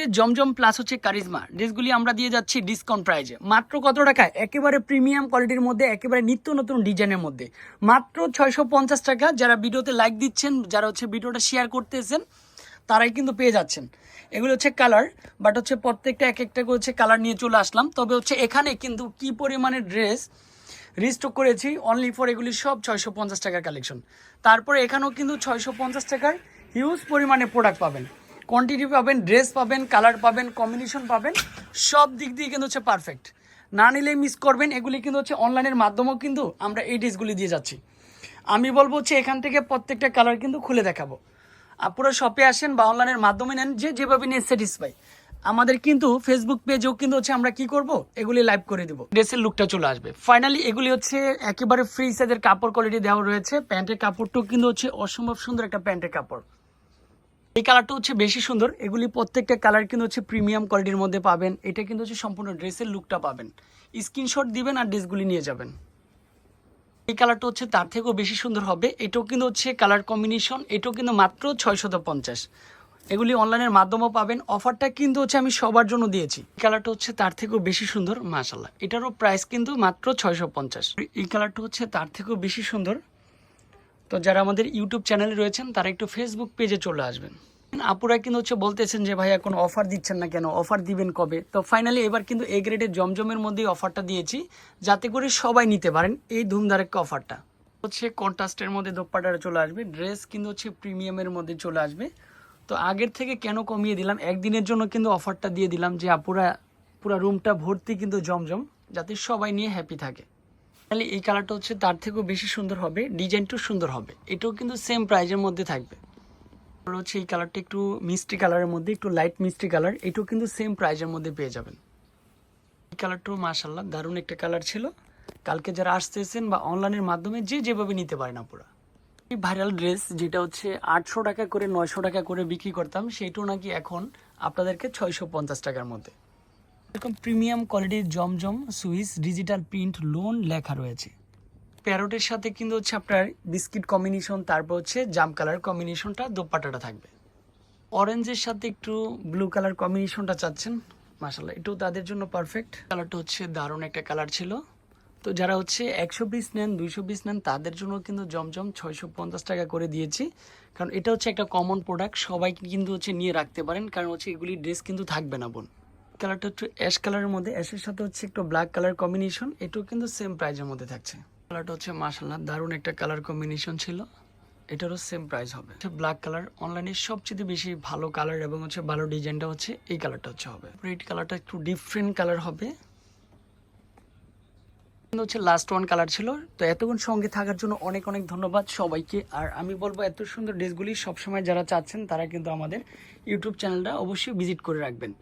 গ্রেডের জমজম প্লাস হচ্ছে কারিজমা ড্রেসগুলি আমরা দিয়ে যাচ্ছি ডিসকাউন্ট প্রাইজে মাত্র কত টাকায় একেবারে প্রিমিয়াম কোয়ালিটির মধ্যে, একেবারে নিত্য নতুন ডিজাইনের মধ্যে। মাত্র ছয়শো পঞ্চাশ টাকা। যারা ভিডিওতে লাইক দিচ্ছেন, যারা হচ্ছে ভিডিওটা শেয়ার করতেছেন, তারাই কিন্তু পেয়ে যাচ্ছেন। এগুলো হচ্ছে কালার বাট হচ্ছে প্রত্যেকটা এক একটা করে হচ্ছে কালার নিয়ে চলে আসলাম। তবে হচ্ছে এখানে কিন্তু কি পরিমাণে ড্রেস রিস্টক করেছি অনলি ফর এগুলি সব ছয়শো পঞ্চাশ টাকার কালেকশন তারপরে এখানেও কিন্তু ছয়শো পঞ্চাশ টাকার হিউজ পরিমাণে প্রোডাক্ট পাবেন। কোয়ান্টিটি পাবেন ড্রেস পাবেন কালার পাবেন কম্বিনেশন পাবেন, সব দিক দিয়ে কিন্তু হচ্ছে পারফেক্ট না নিলেই মিস করবেন, এগুলি কিন্তু হচ্ছে অনলাইনের মাধ্যমেও কিন্তু আমরা এই ড্রেসগুলি দিয়ে যাচ্ছি। আমি বলব হচ্ছে এখান থেকে প্রত্যেকটা কালার কিন্তু খুলে দেখাবো। আপনারা শপে আসেন বা অনলাইনের মাধ্যমে নেন, যে যেভাবে নিয়ে স্যাটিসফাই আমাদের কিন্তু ফেসবুক পেজেও কিন্তু হচ্ছে আমরা কি করব? এগুলি লাইভ করে দিব। ড্রেসের লুকটা চলে আসবে। ফাইনালি এগুলি হচ্ছে একেবারে ফ্রি সাইজের কাপড় কোয়ালিটি দেওয়া রয়েছে। প্যান্টের কাপড়টাও কিন্তু হচ্ছে অসম্ভব সুন্দর একটা প্যান্টের কাপড়। এই কালারটা হচ্ছে বেশি সুন্দর। এগুলি প্রত্যেকটা কালার কিন্তু হচ্ছে প্রিমিয়াম কোয়ালিটির মধ্যে পাবেন। এটা কিন্তু হচ্ছে সম্পূর্ণ ড্রেসের লুকটা পাবেন। স্ক্রিনশট দিবেন আর ড্রেসগুলি নিয়ে যাবেন। এই কালারটা হচ্ছে তার থেকেও বেশি সুন্দর হবে। এটাও কিন্তু হচ্ছে কালার কম্বিনেশন। এটাও কিন্তু মাত্র ছয়শত পঞ্চাশ। এগুলি অনলাইনের মাধ্যমেও পাবেন। অফারটা কিন্তু হচ্ছে আমি সবার জন্য দিয়েছি। এই কালারটা হচ্ছে তার থেকেও বেশি সুন্দর মাশাল্লাহ এটারও প্রাইস কিন্তু মাত্র ছয়শো পঞ্চাশ। এই কালারটা হচ্ছে তার থেকেও বেশি সুন্দর। তো যারা আমাদের ইউটিউব চ্যানেলে রয়েছেন, তারা একটু ফেসবুক পেজে চলে আসবেন। আপুরা কিন্তু হচ্ছে বলতেছেন যে, ভাইয়া এখন অফার দিচ্ছেন না কেন? অফার দিবেন কবে? তো ফাইনালি এবার কিন্তু এ গ্রেডের জমজমের মধ্যেই অফারটা দিয়েছি, যাতে করে সবাই নিতে পারেন এই ধুমধারেক্কা অফারটা হচ্ছে কন্ট্রাস্টের মধ্যে দোপাটারে চলে আসবে ড্রেস কিন্তু হচ্ছে প্রিমিয়ামের মধ্যে চলে আসবে। তো আগের থেকে কেন কমিয়ে দিলাম? একদিনের জন্য কিন্তু অফারটা দিয়ে দিলাম যে, আপুরা, পুরো রুমটা ভর্তি কিন্তু জমজম, যাতে সবাই নিয়ে হ্যাপি থাকে। তাহলে এই কালারটা হচ্ছে তার থেকেও বেশি সুন্দর হবে ডিজাইনটাও সুন্দর হবে। এটাও কিন্তু সেম প্রাইজের মধ্যে থাকবে। হচ্ছে এই কালারটা একটু মিষ্টি কালারের মধ্যে, একটু লাইট মিষ্টি কালার এটাও কিন্তু সেম প্রাইজের মধ্যে পেয়ে যাবেন। এই কালারটাও মাশাল্লাহ দারুণ একটা কালার ছিল। কালকে যারা আসতেছেন বা অনলাইনের মাধ্যমে যে যেভাবে নিতে পারেন আপুরা। এই ভাইরাল ড্রেস যেটা হচ্ছে আটশো টাকা করে, নয়শো টাকা করে বিক্রি করতাম সেইটাও নাকি এখন আপনাদেরকে ছয়শো পঞ্চাশ টাকার মধ্যে। এরকম প্রিমিয়াম কোয়ালিটির জমজম সুইস ডিজিটাল প্রিন্ট লোন লেখা রয়েছে। প্যারোটের সাথে কিন্তু হচ্ছে আপনার বিস্কিট কম্বিনেশন তারপর হচ্ছে জাম কালার কম্বিনেশনটা দোপাট্টাটা থাকবে। অরেঞ্জের সাথে একটু ব্লু কালার কম্বিনেশনটা চাচ্ছেন মাসাল্লাহ এটাও তাদের জন্য পারফেক্ট কালারটা হচ্ছে দারুণ একটা কালার ছিল। তো যারা হচ্ছে একশো পিস নেন, দুইশো পিস নেন, তাদের জন্য কিন্তু জমজম ছয়শো পঞ্চাশ টাকা করে দিয়েছি। কারণ এটা হচ্ছে একটা কমন প্রোডাক্ট সবাই কিন্তু হচ্ছে নিয়ে রাখতে পারেন, কারণ হচ্ছে এগুলি ড্রেস কিন্তু থাকবে না বোন। কালারটা একটু অ্যাশ কালারের মধ্যে অ্যাশের সাথে হচ্ছে একটু ব্ল্যাক কালার কম্বিনেশন এটাও কিন্তু সেম প্রাইজের মধ্যে থাকছে। কালারটা হচ্ছে মাসাল্লাহ দারুণ একটা কালার কম্বিনেশন ছিল। এটারও সেম প্রাইস হবে। ব্ল্যাক কালার অনলাইনে সবচেয়ে বেশি ভালো কালার এবং হচ্ছে ভালো ডিজাইনটা হচ্ছে এই কালারটা হচ্ছে হবে। রেড কালারটা একটু ডিফারেন্ট কালার হবে। হচ্ছে লাস্ট ওয়ান কালার ছিল। তো এতক্ষণ সঙ্গে থাকার জন্য অনেক অনেক ধন্যবাদ সবাইকে। আর আমি বলব, এত সুন্দর ড্রেসগুলি সবসময় যারা চাচ্ছেন, তারা কিন্তু আমাদের ইউটিউব চ্যানেলটা অবশ্যই ভিজিট করে রাখবেন।